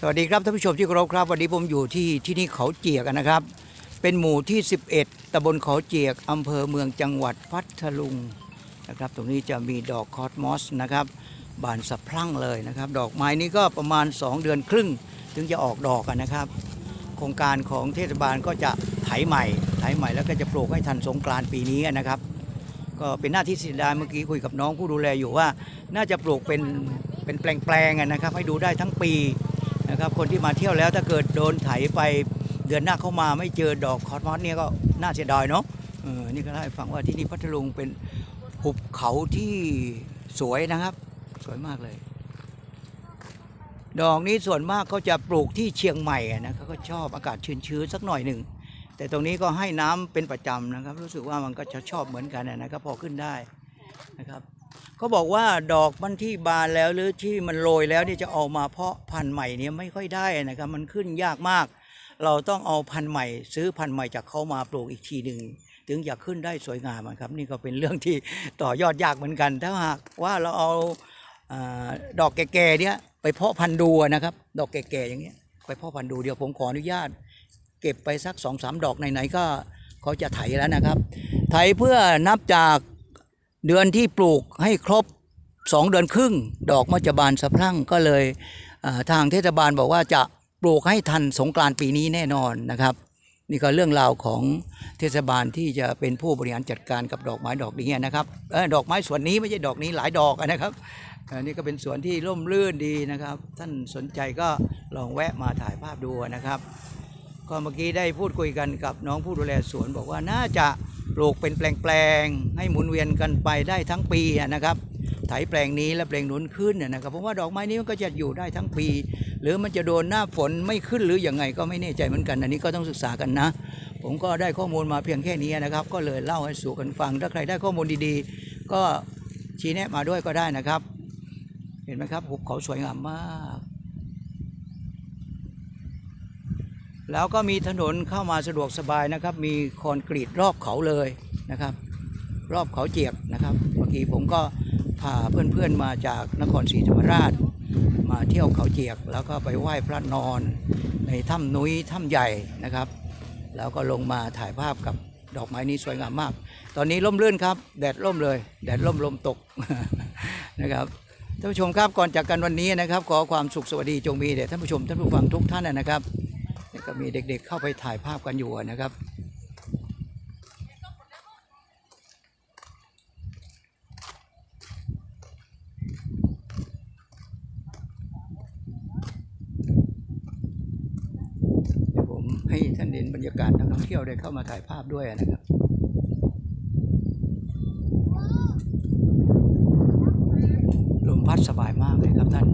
สวัสดีครับท่านผู้ชมที่เคารพครับ วันนี้ผมอยู่ที่ที่นี่เขาเจียกนะครับ เป็นหมู่ที่ 11 ตำบลเขาเจียกอำเภอเมืองจังหวัดพัทลุงนะครับ ตรงนี้จะมีดอกคอสมอสนะครับ บานสะพรั่งเลยนะครับ ดอกไม้นี้ก็ประมาณ 2 เดือนครึ่ง ถึงจะออกดอกกันนะครับ โครงการของเทศบาลก็จะไถใหม่ไถใหม่แล้วก็จะปลูกให้ทันสงกรานต์ปีนี้นะครับ ก็เป็นหน้าที่สิดาเมื่อกี้คุยกับน้องผู้ดูแลอยู่ว่า น่าจะปลูกเป็นเป็นแปลงๆนะครับ ให้ดูได้ทั้งปี นะครับ คนที่มาเที่ยวแล้วถ้าเกิดโดนไถไปเดือนหน้าเข้ามาไม่เจอดอกคอสมอสเนี่ยก็น่าเสียดายเนาะเออนี่ก็เล่าให้ฟังว่าที่นี่พัทลุงเป็นหุบเขาที่สวยนะครับ สวยมากเลย ดอกนี้ส่วนมากเขาจะปลูกที่เชียงใหม่นะเขาก็ชอบอากาศชื้นๆสักหน่อยหนึ่งแต่ตรงนี้ก็ให้น้ำเป็นประจำนะครับ รู้สึกว่ามันก็จะชอบเหมือนกันนะครับ พอขึ้นได้นะครับ เขาบอกว่าดอกมันที่บานแล้วหรือที่มันโรยแล้วเนี่ยจะออกมาเพาะพันธุ์ใหม่เนี่ยไม่ค่อยได้นะครับ มันขึ้นยากมาก เราต้องเอาพันธุ์ใหม่ ซื้อพันธุ์ใหม่จากเขามาปลูกอีกทีหนึ่งถึงจะขึ้นได้สวยงามอะครับ นี่ก็เป็นเรื่องที่ต่อยอดยากเหมือนกัน ถ้าหากว่าเราเอาอาดอกแก่ๆเนี่ยไปเพาะพันธุ์ดูนะครับ ดอกแก่ๆอย่างเงี้ยไปเพาะพันธุ์ดูเดี๋ยวผมขออนุญาต เก็บไปสักสองสามดอกไหนๆก็เขาจะไถแล้วนะครับ ไถเพื่อนับจาก เดือนที่ปลูกให้ครบสองเดือนครึ่ง ดอกมันจะบานสะพรั่งก็เลยทางเทศบาลบอกว่าจะปลูกให้ทันสงกรานต์ปีนี้แน่นอนนะครับ นี่ก็เรื่องราวของเทศบาลที่จะเป็นผู้บริหารจัดการกับดอกไม้ดอกนี้นะครับออดอกไม้สวนนี้ไม่ใช่ดอกนี้หลายดอกนะครับอันนี้ก็เป็นสวนที่ร่มรื่นดีนะครับ ท่านสนใจก็ลองแวะมาถ่ายภาพดูนะครับ ก็เมื่อกี้ได้พูดคุยกันกับน้องผู้ดูแลสวนบอกว่าน่าจะ ปลูกเป็นแปลงๆให้หมุนเวียนกันไปได้ทั้งปีนะครับไถแปลงนี้และแปลงนู้นขึ้นนะนะครับเพราะว่าดอกไม้นี้มันก็จะอยู่ได้ทั้งปี หรือมันจะโดนหน้าฝนไม่ขึ้นหรืออยังไงก็ไม่แน่ใจเหมือนกัน อันนี้ก็ต้องศึกษากันนะ ผมก็ได้ข้อมูลมาเพียงแค่นี้นะครับ ก็เลยเล่าให้สู่กันฟัง ถ้าใครได้ข้อมูลดีๆ ก็ชี้แนะมาด้วยก็ได้นะครับ เห็นไหมครับหุบเขาสวยงามมาก แล้วก็มีถนนเข้ามาสะดวกสบายนะครับ มีคอนกรีตรอบเขาเลยนะครับ รอบเขาเจียกนะครับ เมื่อกี้ผมก็พาเพื่อนๆมาจากนครศรีธรรมราช มาเที่ยวเขาเจียก แล้วก็ไปไหว้พระนอน ในถ้ำนุ้ยถ้ำใหญ่นะครับ แล้วก็ลงมาถ่ายภาพกับดอกไม้นี้สวยงามมาก ตอนนี้ร่มรื่นครับ แดดร่มเลย แดดร่มลมตกนะครับท่านผู้ชมครับก่อนจากกันวันนี้นะครับ ขอความสุขสวัสดีจงมีแด่ท่านผู้ชมท่านผู้ฟังทุกท่านนะครับ นี่ก็มีเด็กๆเข้าไปถ่ายภาพกันอยู่นะครับ เดี๋ยวผมให้ท่านเห็นบรรยากาศนักท่องเที่ยวได้เข้ามาถ่ายภาพด้วยนะครับลมพัดสบายมากเลยครับท่าน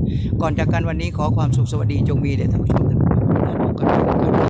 ก่อนจากกันวันนี้ขอความสุขสวัสดีจงมีแด่ท่านผู้ชม ท่านผู้ฟังทุกท่าน